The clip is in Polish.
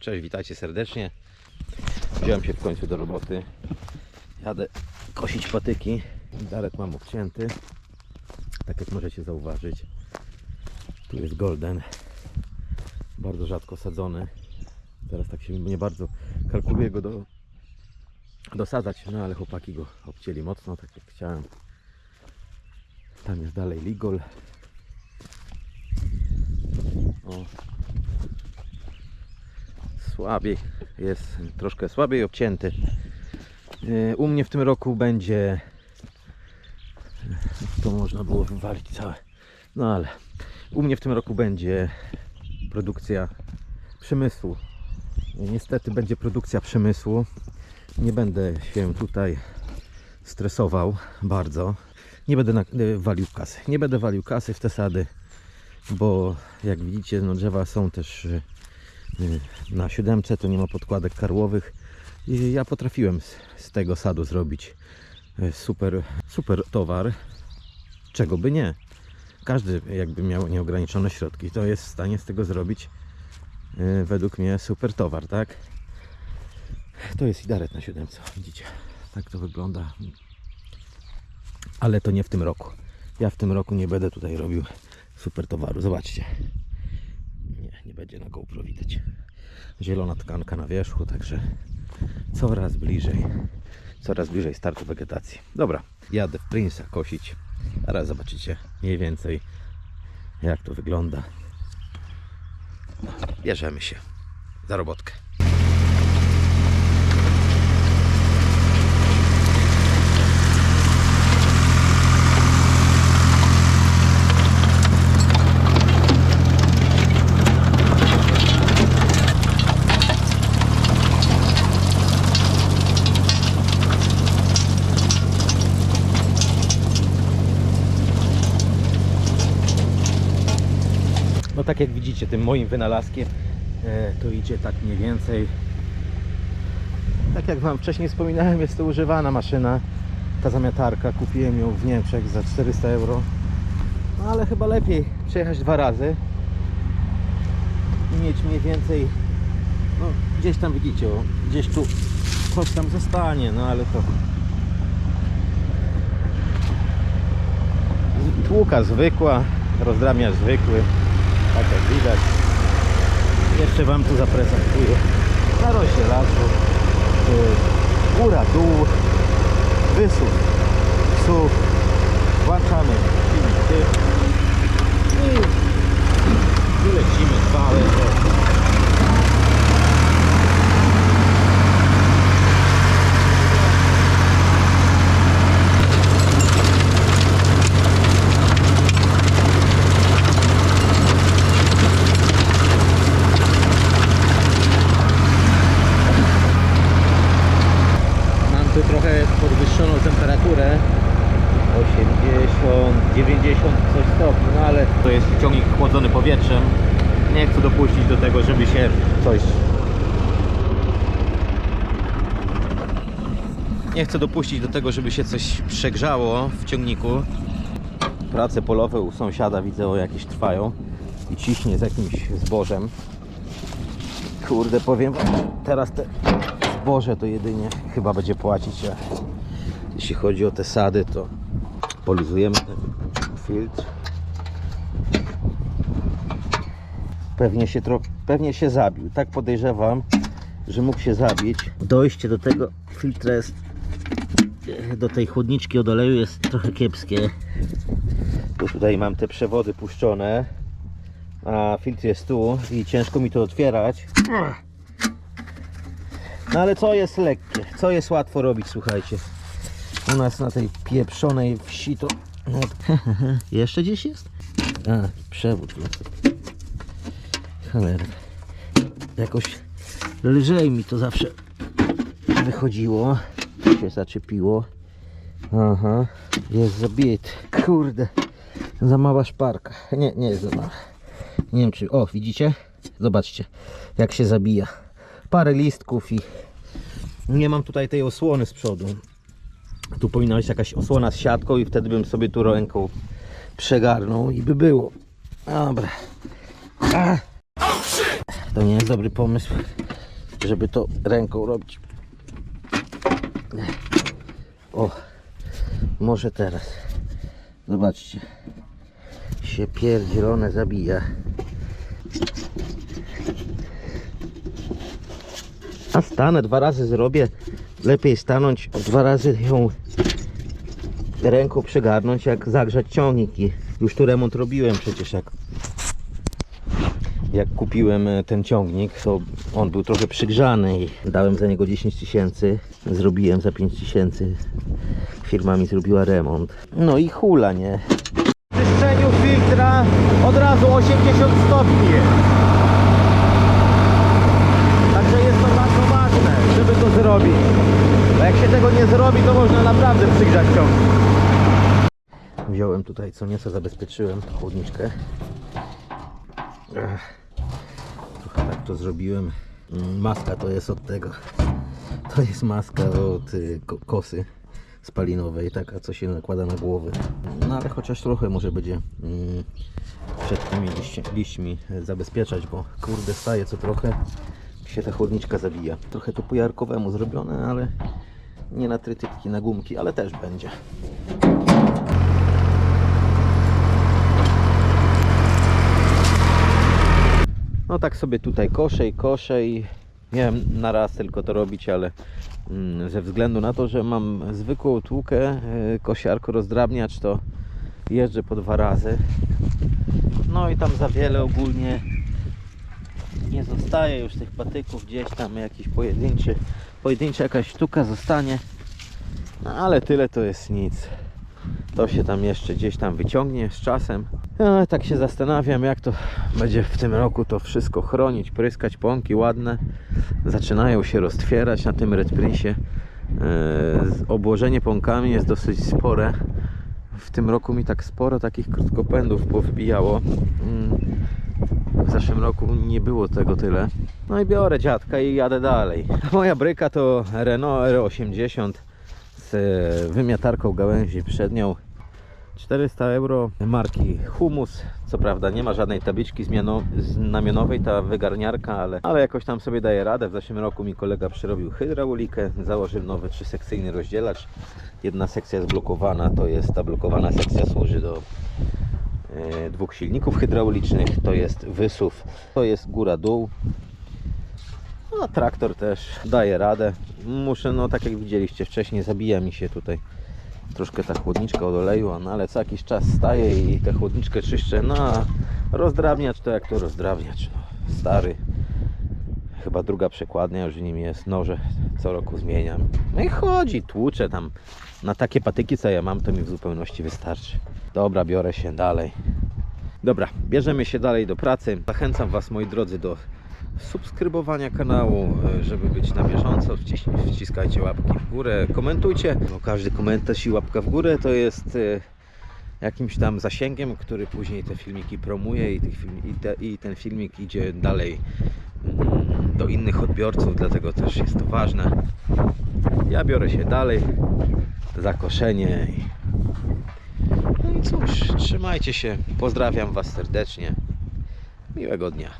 Cześć, witajcie serdecznie. Wziąłem się w końcu do roboty. Jadę kosić patyki. Darek mam obcięty. Tak jak możecie zauważyć. Tu jest golden. Bardzo rzadko sadzony. Teraz tak się nie bardzo kalkuluje go do, dosadzać, no ale chłopaki go obcięli mocno, tak jak chciałem. Tam jest dalej ligol. O. Słabiej, jest troszkę słabiej obcięty. Yy, U mnie w tym roku będzie to można było wywalić całe. No ale u mnie w tym roku będzie produkcja przemysłu. Niestety będzie produkcja przemysłu. Nie będę się tutaj stresował bardzo. Nie będę y, walił kasy. Nie będę walił kasy w te sady, bo jak widzicie, no drzewa są też y, na siódemce, to nie ma podkładek karłowych. I ja potrafiłem z, z tego sadu zrobić y, super, super towar. Czego by nie. Każdy jakby miał nieograniczone środki, to jest w stanie z tego zrobić y, według mnie super towar, tak? To jest idaret na siódemce, widzicie. Tak to wygląda. Ale to nie w tym roku. Ja w tym roku nie będę tutaj robił super towaru. Zobaczcie. Nie, będzie na GoPro widać. Zielona tkanka na wierzchu, także coraz bliżej, coraz bliżej startu wegetacji. Dobra, jadę w Prince'a kosić. Zaraz zobaczycie mniej więcej jak to wygląda. Bierzemy się za robotkę. No tak jak widzicie, tym moim wynalazkiem e, to idzie tak mniej więcej. Tak jak Wam wcześniej wspominałem, jest to używana maszyna. Ta zamiatarka, kupiłem ją w Niemczech za 400 euro. No ale chyba lepiej przejechać dwa razy i mieć mniej więcej, no gdzieś tam widzicie, o, gdzieś tu coś tam zostanie, no ale to tłuka zwykła, rozdramiarz zwykły. Tak jak widać. Jeszcze Wam tu zaprezentuję narośle lasu. yy, Góra, dół, wysuw, psów. Włączamy silnik tył. I wylecimy całe to. Mam tu trochę podwyższoną temperaturę 80, 90 coś stopni, no ale to jest ciągnik chłodzony powietrzem. Nie chcę dopuścić do tego, żeby się coś Nie chcę dopuścić do tego, żeby się coś przegrzało w ciągniku. Prace polowe u sąsiada widzę o jakieś trwają i ciśnie z jakimś zbożem. Kurde, powiem teraz te zboże to jedynie chyba będzie płacić. a Jeśli chodzi o te sady, to poluzujemy filtr. Pewnie się, tro... Pewnie się zabił. Tak podejrzewam, że mógł się zabić. Dojście do tego filtra jest do tej chłodniczki od oleju jest trochę kiepskie. Bo tutaj mam te przewody puszczone, a filtr jest tu i ciężko mi to otwierać. No ale co jest lekkie, co jest łatwo robić, słuchajcie. U nas na tej pieprzonej wsi to... No, jeszcze gdzieś jest? A, przewód. Cholera. Jakoś lżej mi to zawsze wychodziło. Się zaczepiło. Aha, jest zabity. Kurde, za mała szparka. Nie, nie jest za mała. Nie wiem czy... O, widzicie? Zobaczcie, jak się zabija. Parę listków i nie mam tutaj tej osłony z przodu. Tu powinna być jakaś osłona z siatką i wtedy bym sobie tu ręką przegarnął i by było. Dobra. A! To nie jest dobry pomysł. żeby to ręką robić. O, może teraz. Zobaczcie. Się pierdzielone zabija. A stanę, dwa razy zrobię. Lepiej stanąć, dwa razy ją ręką przygarnąć, jak zagrzać ciągniki. Już tu remont robiłem przecież, jak, jak kupiłem e, ten ciągnik, to on był trochę przygrzany i dałem za niego 10 tysięcy. Zrobiłem za 5 tysięcy. Firma mi zrobiła remont. No i hula, nie? W filtra od razu 80 stopni. Także jest to bardzo ważne, żeby to zrobić. Bo jak się tego nie zrobi, to można naprawdę przygrzać ciągnik. Wziąłem tutaj co nieco, zabezpieczyłem chłodniczkę. Ech. Trochę tak to zrobiłem. Mm, Maska to jest od tego. To jest maska od y, ko- kosy spalinowej, taka co się nakłada na głowę. No ale chociaż trochę może będzie mm, przed tymi liśćmi zabezpieczać, bo kurde staje co trochę się ta chłodniczka zabija. Trochę to po jarkowemu zrobione, ale nie na trytytki, na gumki, ale też będzie. No tak sobie tutaj koszę i koszę i miałem na raz tylko to robić, ale mm, ze względu na to, że mam zwykłą tłukę, y, kosiarko rozdrabniacz, to jeżdżę po dwa razy. No i tam za wiele ogólnie nie zostaje już tych patyków, gdzieś tam jakiś pojedynczy, pojedyncza jakaś sztuka zostanie. No ale tyle to jest nic. To się tam jeszcze gdzieś tam wyciągnie z czasem. No, tak się zastanawiam, jak to będzie w tym roku to wszystko chronić, pryskać pąki ładne. Zaczynają się roztwierać na tym Red. Eee, obłożenie pąkami jest dosyć spore. W tym roku mi tak sporo takich krótkopędów powbijało. Mm, W zeszłym roku nie było tego tyle. No i biorę dziadka i jadę dalej. Moja bryka to Renault R80 z e, wymiatarką gałęzi przednią. 400 euro marki Humus. Co prawda nie ma żadnej tabliczki znamionowej ta wygarniarka, ale, ale jakoś tam sobie daje radę. W zeszłym roku mi kolega przerobił hydraulikę, założył nowy trzysekcyjny rozdzielacz. Jedna sekcja jest blokowana, to jest ta blokowana sekcja służy do e, dwóch silników hydraulicznych. To jest wysuw, to jest góra-dół. No, traktor też daje radę. Muszę, no tak jak widzieliście wcześniej, zabija mi się tutaj troszkę ta chłodniczka od oleju, no ale co jakiś czas staje i tę chłodniczkę czyszczę. No, a rozdrabniacz to jak to rozdrabniacz. No, stary. Chyba druga przekładnia już nim jest. Noże co roku zmieniam. No i chodzi, tłuczę tam. Na takie patyki co ja mam, to mi w zupełności wystarczy. Dobra, biorę się dalej. Dobra, bierzemy się dalej do pracy. Zachęcam Was, moi drodzy, do subskrybowania kanału, e, żeby być na bieżąco. Wciskajcie łapki w górę, komentujcie, bo każdy komentarz i łapka w górę to jest e, jakimś tam zasięgiem, który później te filmiki promuje i, film, i, te, i ten filmik idzie dalej mm, do innych odbiorców, dlatego też jest to ważne. Ja biorę się dalej za koszenie no i cóż, trzymajcie się. Pozdrawiam Was serdecznie. Miłego dnia.